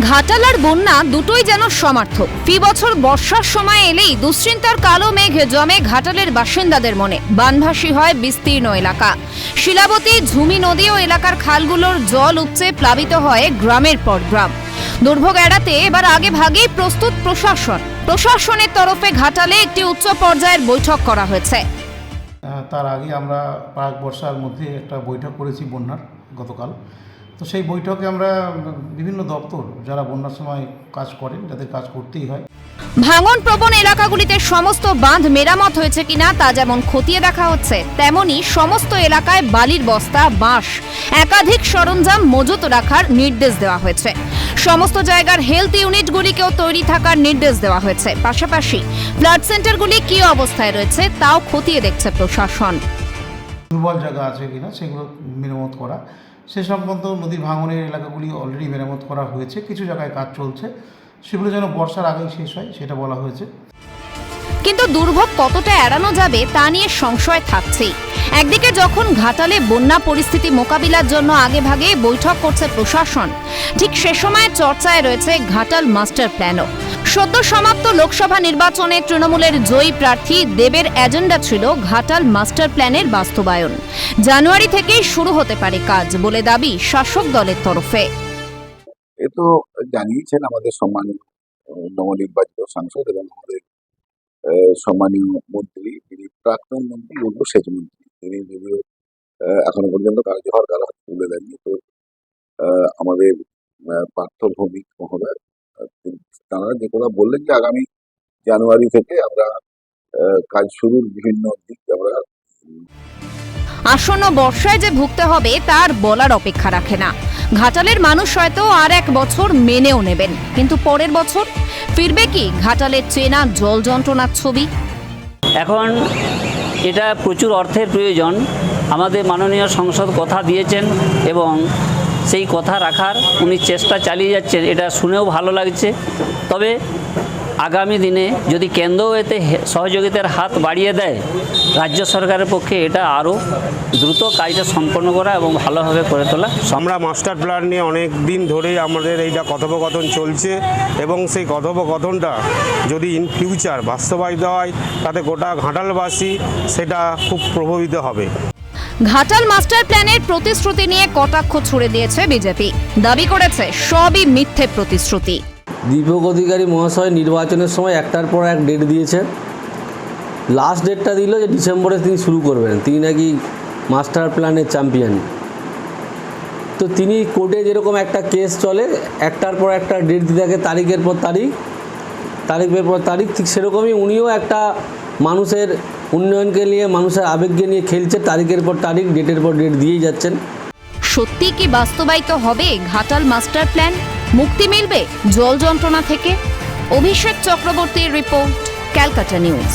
ঘাটাল আর বন্যা দুটোই যেন সমার্থক। ফি বছর বর্ষার সময় এলেই দুশ্চিন্তার কালো মেঘ জমে ঘাটালের বাসিন্দাদের মনে। বানভাসী হয় বিস্তীর্ণ এলাকা। শিলাবতী, ঝুমি নদী ও এলাকার খালগুলোর জল উপচে প্লাবিত হয় গ্রামের পর গ্রাম। দুর্ভোগ এড়াতে এবার আগে ভাগেই প্রস্তুত প্রশাসন। প্রশাসনের তরফে ঘাটালে একটি উচ্চ পর্যায়ের বৈঠক করা হয়েছে। তার আগে আমরা প্রাক বর্ষার মধ্যে একটা বৈঠক করেছি বন্যার গতকাল। তো সেই বৈঠকে আমরা বিভিন্ন দপ্তর যারা বন্যার সময় কাজ করেন, যাদের কাজ করতেই হয়। ভাঙন প্রবণ এলাকাগুলিতে সমস্ত বাঁধ মেরামত হয়েছে কিনা তা যেমন খতিয়ে দেখা হচ্ছে, তেমনি সমস্ত এলাকায় বালির বস্তা, বাঁশ, একাধিক সরঞ্জাম মজুত রাখার নির্দেশ দেওয়া হয়েছে। সমস্ত জায়গার হেলথ ইউনিটগুলিকেও তৈরি থাকার নির্দেশ দেওয়া হয়েছে। পাশাপাশি ব্লাড সেন্টারগুলি কী অবস্থায় রয়েছে তাও খতিয়ে দেখছে প্রশাসন। দুর্বল জায়গা আছে কিনা সেগুলো মেরামত করা। সে সংক্রান্ত নদীর ভাঙনের এলাকাগুলি অলরেডি মেরামত করা হয়েছে। কিছু জায়গায় কাজ চলছে। সেগুলো যেন বর্ষার আগেই শেষ হয়, সেটা বলা হয়েছে। কিন্তু দুর্ভোগ কতটা এড়ানো যাবে তা নিয়ে সংশয় থাকছেই। একদিকে যখন ঘাটালে বন্যা পরিস্থিতি মোকাবিলার জন্য আগেভাগে বৈঠক করছে প্রশাসন, ঠিক সে সময় চর্চায় রয়েছে ঘাটাল মাস্টার প্ল্যানও। সদ্য সমাপ্ত লোকসভা নির্বাচনে তৃণমূলের জয়ী প্রার্থী দেবের এজেন্ডা ছিল ঘাটাল মাস্টার প্ল্যানের বাস্তবায়ন। জানুয়ারি থেকেই শুরু হতে পারে কাজ বলে দাবি শাসক দলের তরফে। এ তো জানিয়েছেন আমাদের সম্মানীয়, নবনির্বাচিত সাংসদ এবং আমাদের সম্মানীয় মন্ত্রী, তিনি প্রাক্তন মন্ত্রী বলব সেচ মন্ত্রী। তিনি যদিও এখনও পর্যন্ত কার্যকর কারা তুলে দেননি। তো আমাদের পার্থ ভৌমিক মহোদয় তারা যে কথা বললেন যে আগামী জানুয়ারি থেকে আমরা আহ, কাজ শুরুর বিভিন্ন দিক আমরা আসন্ন বর্ষায় যে ভুগতে হবে তার বলার অপেক্ষা রাখে না। ঘাটালের মানুষ হয়তো আর এক বছর মেনেও নেবেন কিন্তু পরের বছর ফিরবে কি ঘাটালের চেনা জল যন্ত্রণার ছবি? এখন এটা প্রচুর অর্থের প্রয়োজন। আমাদের মাননীয় সংসদ কথা দিয়েছেন এবং সেই কথা রাখার উনি চেষ্টা চালিয়ে যাচ্ছেন, এটা শুনেও ভালো লাগছে। তবে আগামী দিনে যদি কেন্দ্রও এতে সহযোগিতার হাত বাড়িয়ে দেয়, রাজ্য সরকারের পক্ষে এটা আরও দ্রুত কাজটা সম্পন্ন করা এবং ভালোভাবে করে তোলা আমরা মাস্টার প্ল্যান নিয়ে অনেক দিন ধরেই আমাদের এইটা কথোপকথন চলছে এবং সেই কথোপকথনটা যদি ইন ফিউচার বাস্তবায়িত হয়, তাতে গোটা ঘাটালবাসী সেটা খুব প্রভাবিত হবে। ঘাটাল মাস্টার প্ল্যানের প্রতিশ্রুতি নিয়ে কটাক্ষ ছুড়ে দিয়েছে বিজেপি। দাবি করেছে সবই মিথ্যে প্রতিশ্রুতি। দীপক অধিকারী মহাশয় নির্বাচনের সময় একটার পর এক ডেট দিয়েছে লাস্ট ডেটটা দিল যে ডিসেম্বরে তিনি শুরু করবেন। তিনি নাকি মাস্টার প্ল্যানের চ্যাম্পিয়ন তো তিনি কোর্টে যেরকম একটা কেস চলে, একটার পর একটা ডেট দিতে থাকে তারিখের পর তারিখ, তারিখের পর তারিখ, ঠিক সেরকমই উনিও একটা মানুষের উন্নয়নকে নিয়ে মানুষের আবেগকে নিয়ে খেলছে, তারিখের পর তারিখ, ডেটের পর ডেট দিয়েই যাচ্ছেন। সত্যি কি বাস্তবায়িত হবে ঘাটাল মাস্টার প্ল্যান? মুক্তি মিলবে জল যন্ত্রণা থেকে? অভিষেক চক্রবর্তীর রিপোর্ট, ক্যালকাটা নিউজ।